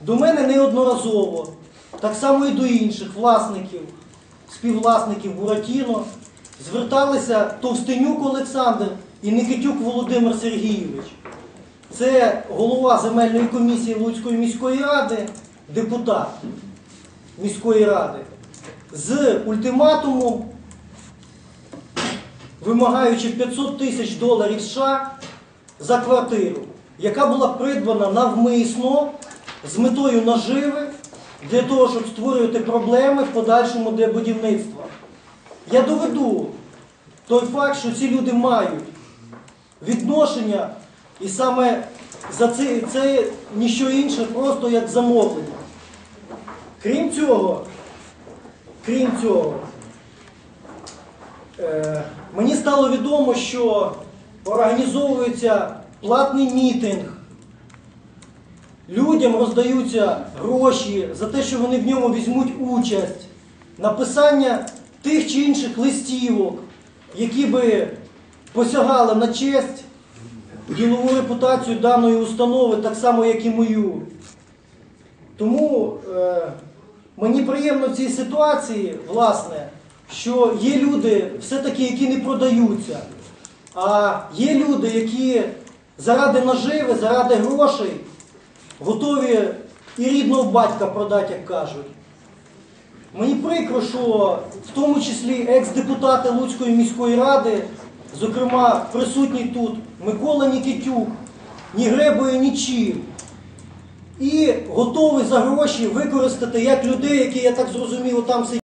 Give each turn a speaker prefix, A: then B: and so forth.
A: До мене неодноразово, так само і до інших власників, співвласників Буратіно, зверталися Товстенюк Олександр і Никитюк Володимир Сергійович. Це голова земельної комісії Луцької міської ради, депутат міської ради, з ультиматумом, вимагаючи 500 тисяч доларів США за квартиру, яка була придбана навмисно з метою наживи для того, щоб створювати проблеми в подальшому для будівництва. Я доведу той факт, що ці люди мають відношення, і саме за це, це ніщо інше, просто як замовлення. Крім цього, крім цього, е, мені стало відомо, що організовується платний мітинг. Людям роздаються гроші за те, що вони в ньому візьмуть участь, написання тих чи інших листівок, які би посягали на честь, ділову репутацію даної установи, так само, як і мою. Тому е, мені приємно в цій ситуації, власне, що є люди, все-таки, які не продаються, а є люди, які заради наживи, заради грошей готові і рідного батька продати, як кажуть. Мені прикро, що в тому числі екс-депутати Луцької міської ради, зокрема присутній тут Микола Нікітюк, ні гребує нічим. І готовий за гроші використати як людей, які, я так зрозумів, там сидять.